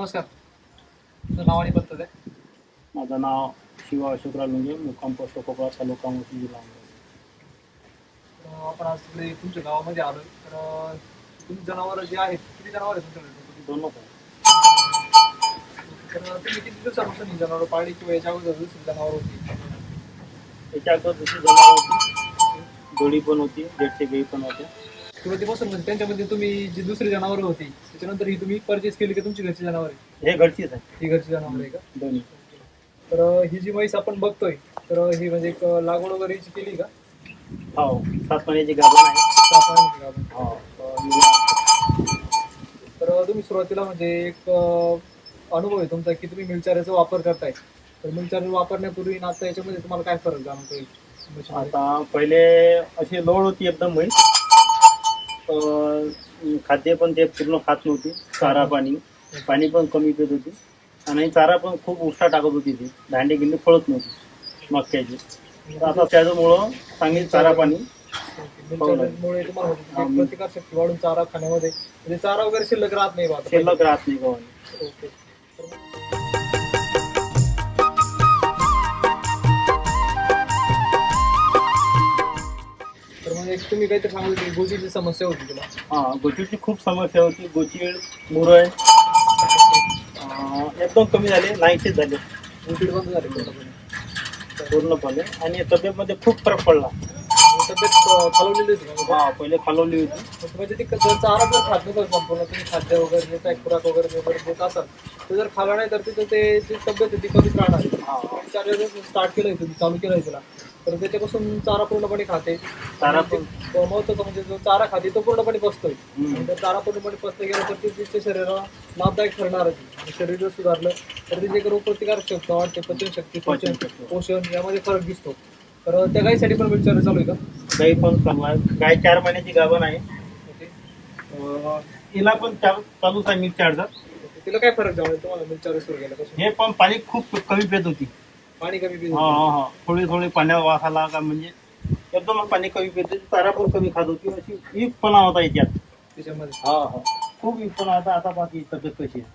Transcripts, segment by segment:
नाव आणि पत्ता द्या माझं नाव शिवा अशोकराव लुंगे मुक्काम पोस्ट कोकळा तालुका मोठी जिल्हा आपण आज तिकडे तुमच्या गावामध्ये आलोय. तर तुम्ही जनावर जे आहेत किती जनावर आहेत तुमच्याकडे? आहे तर तुम्ही किती दिवसापासून ही जनावर पाळली किंवा याच्या अगोदर दुसरी जनावर होती? त्याच्या अगोदर दुसरी जनावर होती जोडी पण होती देडशे गाई पण होत्या. सुरुवातीपासून म्हणजे त्यांच्यामध्ये तुम्ही जी दुसरी जनावर होती त्याच्यानंतर ही तुम्ही परचेस केली की तुमची घरची जनावर? आहे हे घरचीच आहे. ही घरची जनावर आहे का? दोन्ही. तर ही जी म्हैस आपण बघतोय तर ही म्हणजे एक लागवड वगैरे हिची केली का? हो सात महिन्याची गाभण आहे. सात महिन्याची गाभण. हो. तर तुम्ही सुरुवातीला म्हणजे एक अं, अनुभव आहे तुमचा की तुम्ही मिलचाऱ्याचा वापर करताय. तर मिलचार वापरण्यापूर्वी आणि आता याच्यामध्ये तुम्हाला काय फरक जाणवतोय? म्हशीमध्ये? आता पहिले अशी लोड होती एकदम म्हैस. खाद्य पण ते पूर्ण खात नव्हती. चारा पाणी. पाणी पण कमी पित होती. आणि चारा पण खूप उष्टा टाकत होती ती. दांडे गिंडे फळत नव्हती मक्याची. तर आता त्याच्यामुळं चांगली चारा पाणी तुम्हाला वाढून चारा खाण्यामध्ये म्हणजे चारा वगैरे शिल्लक राहत नाही बा. शिल्लक राहत नाही ओके. तुम्ही काहीतरी सांगू की गोचीची समस्या होती तुला. हा गोचिडची खूप समस्या होती. गोचिड मुरळ एकदम कमी झाले. नाहीशेच झाले. गोचीड बंद झाली पूर्णपणे पूर्णपणे. आणि तब्येतमध्ये खूप फरक पडला. तब्येत खालवलेली होती? हा पहिले खालवली होती. म्हणजे ती चारा जर खात नसेल संपूर्ण तुम्ही खाद्य वगैरे जे काही खुराक वगैरे वगैरे देत असाल ते जर खाला नाही तर तिथं ते जी तब्येत आहे ती कमीच राहणार हा. स्टार्ट केलंय तुम्ही चालू केलंय तिला. तर त्याच्यापासून चारा पूर्णपणे खाते. चारा पण म्हणजे जो चारा खाते तो पूर्णपणे. आणि जर चारा पूर्णपणे पचला गेला तर ते तिच्या शरीराला लाभदायक ठरणारच आहे. आणि शरीर जर सुधारलं तर तिचे एक रोगप्रतिकारक शक्ती वाढते पचनशक्ती पोषण पचनशक्ती. पोषण यामध्ये फरक दिसतो. तर त्या गाईसाठी पण विचार चालू आहे का? गाई पण गाय चार महिन्याची गाभण आहे. हिला पण चार चालूच आहे मिल्क चार्जर. तिला काय फरक जाणवला तुम्हाला विचार सुरू केल्यापासून? हे पण पाणी खूप कमी पित होती. पाणी कमी पित हा हा हा. थोडी थोडी पाण्यात वास आला का म्हणजे एकदम पाणी कमी पित होती पण कमी खात होती. अशी वीकपणा होता याच्यात. त्याच्यामध्ये. हा हा. खूप वीकपणा होता. आता बाकी तब्येत कशी आहे?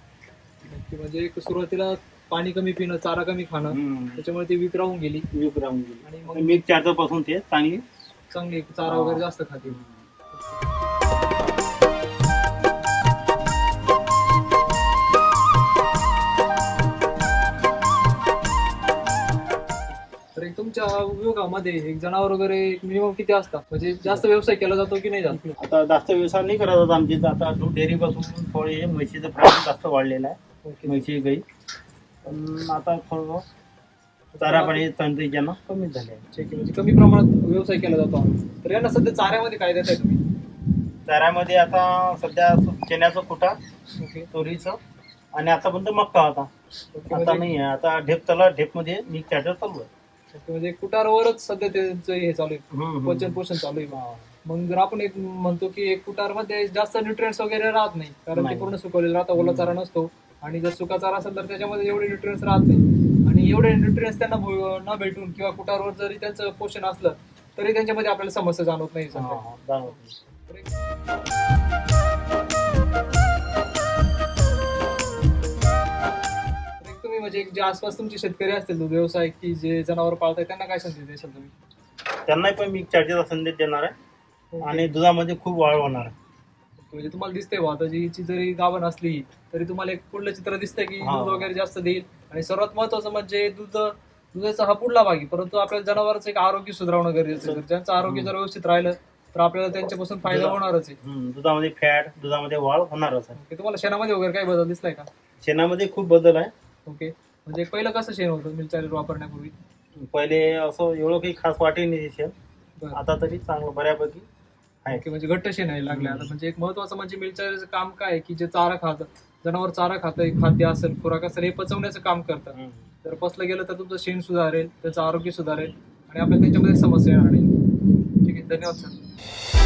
नक्की म्हणजे एक सुरुवातीला पाणी कमी पिणं चारा कमी खाणं हम्म. त्याच्यामुळे ती वीक राहून गेली. वीक राहून गेली. आणि मग मिल्क चार्जरपासून ते चांगली? चांगली चारा वगैरे जास्त खाते. तर एक तुमच्या उपयोगामध्ये एक जनावर वगैरे मिनिमम किती असतात? म्हणजे जास्त व्यवसाय केला जातो की नाही जात? आता जास्त व्यवसाय नाही करत आता आमची. आता दूध डेअरी पासून थोडे म्हशीचं प्रमाण जास्त वाढलेलं आहे. म्हशी गाई. पण आता थोडं चारा पाणी तंत्रीच्यानं कमी झाले. ठीक आहे. म्हणजे कमी प्रमाणात व्यवसाय केला जातो तर यांना सध्या चाऱ्यामध्ये काय देताय तुम्ही? चाऱ्यामध्ये आता सध्या चण्याचं कुटा तोरीचं आणि आतापर्यंत मक्का होता. आता म्हणजे नाही आहे. आता ढेप चालू ढेपमध्ये मिल्क चार्जर चालू आहे. म्हणजे कुटारवरच सध्या त्यांचं हे चालू आहे. पचन पोषण चालू आहे. मग जर आपण एक म्हणतो की एक कुटारमध्ये जास्त न्यूट्रिएंट्स वगैरे राहत नाही कारण ते. पूर्ण सुकवलेलं राहतं ओला चारा नसतो आणि जर सुका चारा असेल तर त्याच्यामध्ये एवढे न्यूट्रिएंट्स राहत नाही. आणि एवढे न्यूट्रिएंट्स त्यांना न भेटून किंवा कुटारवर जरी त्यांचं पोषण असलं तरी त्यांच्यामध्ये आपल्याला समस्या जाणवत नाही. म्हणजे एक जे आसपास तुमचे शेतकरी असतील दूध व्यवसाय की जे जनावर पाळताय त्यांना काय संदेश देशाल तुम्ही? त्यांनाही पण मिल्क चार्जरचा संदेश देणार आहे. आणि दुधामध्ये खूप वाढ होणार आहे. म्हणजे तुम्हाला दिसतंय बा आता जी हिची जरी गाभण असली तरी तुम्हाला एक पुढलं चित्र दिसतंय की हा. दूध वगैरे जास्त देईल. आणि सर्वात महत्वाचं म्हणजे दूध दुधाचा हा पुढला भागी परंतु आपल्याला जनावरांचं एक आरोग्य सुधारवणं गरजेचं आहे. जर ज्यांचं आरोग्य जर व्यवस्थित राहिलं तर आपल्याला त्यांच्यापासून फायदा होणारच आहे. हम्म, दुधामध्ये फॅट दुधामध्ये वाढ होणारच आहे. तुम्हाला शेणामध्ये वगैरे काय बदल दिसलाय का? शेणामध्ये खूप बदल आहे. ओके. म्हणजे पहिलं कसं शेण होतं मिलचार्जर वापरण्यापूर्वी? पहिले असं एवढं काही खास वाटे नाही शेण. आता तरी चांगलं बऱ्यापैकी आहे. ओके म्हणजे घट्ट शेण आहे लागले आता. म्हणजे एक महत्वाचं म्हणजे मिलचार्जरचं काम काय की जे चारा खात जनावर चारा खातं खाद्य असेल खुराक असेल हे पचवण्याचं काम करतं. जर पचलं गेलं तर तुमचं शेण सुधारेल त्याचं आरोग्य सुधारेल आणि आपल्याला त्याच्यामध्ये समस्या येणार नाही. ठीक आहे धन्यवाद सर